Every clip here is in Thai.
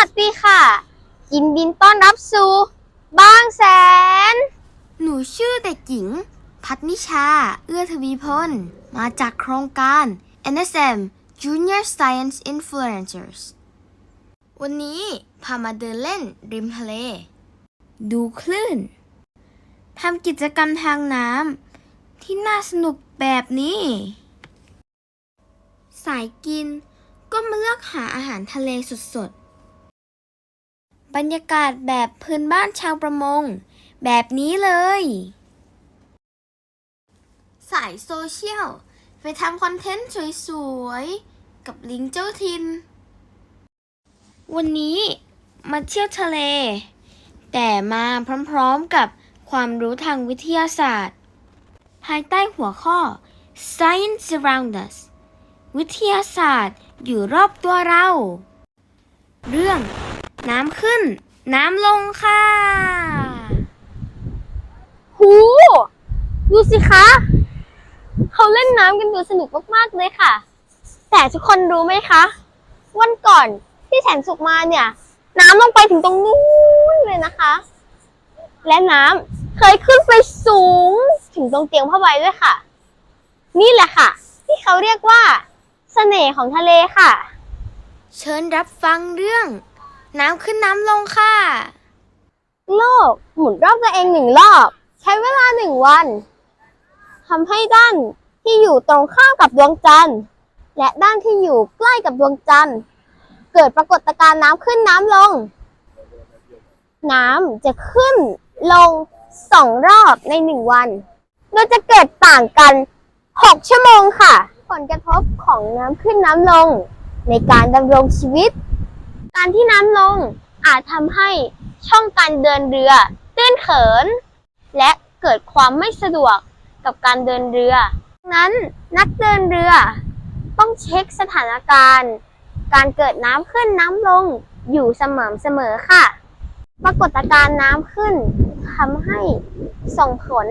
ัสดีค่ะ ยินดีต้อนรับสู่บางแสน หนูชื่อเด็กหญิง พัฒนิชา เอื้อทวีพล มาจากโครงการ NSM Junior Science Influencers วันนี้พามาเดินเล่นริมทะเล ดูคลื่นทำกิจกรรมทางน้ำที่น่าสนุกแบบนี้ สายกินก็มาเลือกหาอาหารทะเลสดๆ บรรยากาศแบบพื้นบ้านชาวประมง แบบนี้เลย สายโซเชียล ไปทำคอนเทนต์สวยๆ กับลิงเจ้าทิน วันนี้มาเที่ยวทะเล แต่มาพร้อมๆกับความรู้ทางวิทยาศาสตร์ ภายใต้หัวข้อ Science Around Us วิทยาศาสตร์อยู่รอบตัวเรา เรื่อง น้ำขึ้น น้ำลงค่ะ หู ดูสิคะ เขาเล่นน้ำกันดูสนุกมากๆเลยค่ะ แต่ทุกคนรู้ไหมคะ วันก่อนที่แสนสุขมาเนี่ย น้ำลงไปถึงตรงนู้นเลยนะคะ และน้ำเคยขึ้นไปสูงถึงตรงเตียงผ้าใบด้วยค่ะ นี่แหละค่ะ ที่เขาเรียกว่าเสน่ห์ของทะเลค่ะ เชิญรับฟังเรื่อง น้ำขึ้นน้ำลงค่ะ โลกหมุนรอบตัวเองหนึ่งรอบ ใช้เวลาหนึ่งวันทำให้ด้านที่อยู่ตรงข้ามกับดวงจันทร์ และด้านที่อยู่ใกล้กับดวงจันทร์ เกิดปรากฏการณ์น้ำขึ้นน้ำลง น้ำจะขึ้นลงสองรอบในหนึ่งวัน โดยจะเกิดต่างกัน 6 ชั่วโมงค่ะ ผลกระทบของน้ำขึ้นน้ำลง ในการดำรงชีวิต การที่น้ำลงอาจทำให้ช่องการเดินเรือตื้นเขิน และเกิดความไม่สะดวกกับการเดินเรือดังนั้นนักเดินเรือต้องเช็คสถานการณ์ การเกิดน้ำขึ้นน้ำลงอยู่สม่ำเสมอค่ะ ปรากฏการณ์น้ำขึ้นทำให้ส่งผล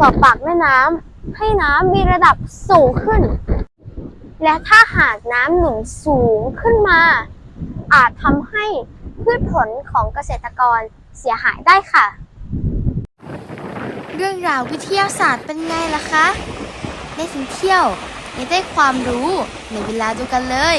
ต่อปากแม่น้ำให้น้ำมีระดับสูงขึ้น และถ้าหากน้ำหนุนสูงขึ้นมา อาจทำให้พืชผลของเกษตรกรเสียหายได้ค่ะ เรื่องราววิทยาศาสตร์เป็นไงล่ะคะ ได้ถึงเที่ยวยังได้ความรู้ในเวลาเดียวกันเลย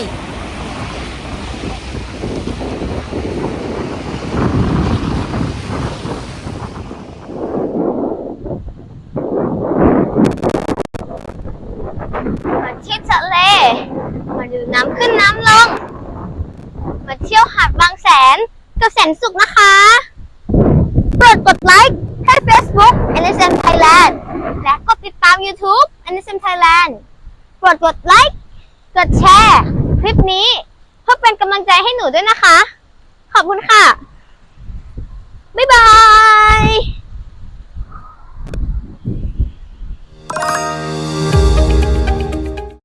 มาเที่ยวทะเล มาดูน้ำขึ้นน้ำ แสนกับแสนสุขนะคะโปรดกดไลค์ให้ Facebook NSM Thailand และกดติดตาม YouTube NSM Thailand โปรดกดไลค์กดแชร์คลิปนี้เพื่อเป็นกำลังใจให้หนูด้วยนะคะ ขอบคุณค่ะ บ๊ายบาย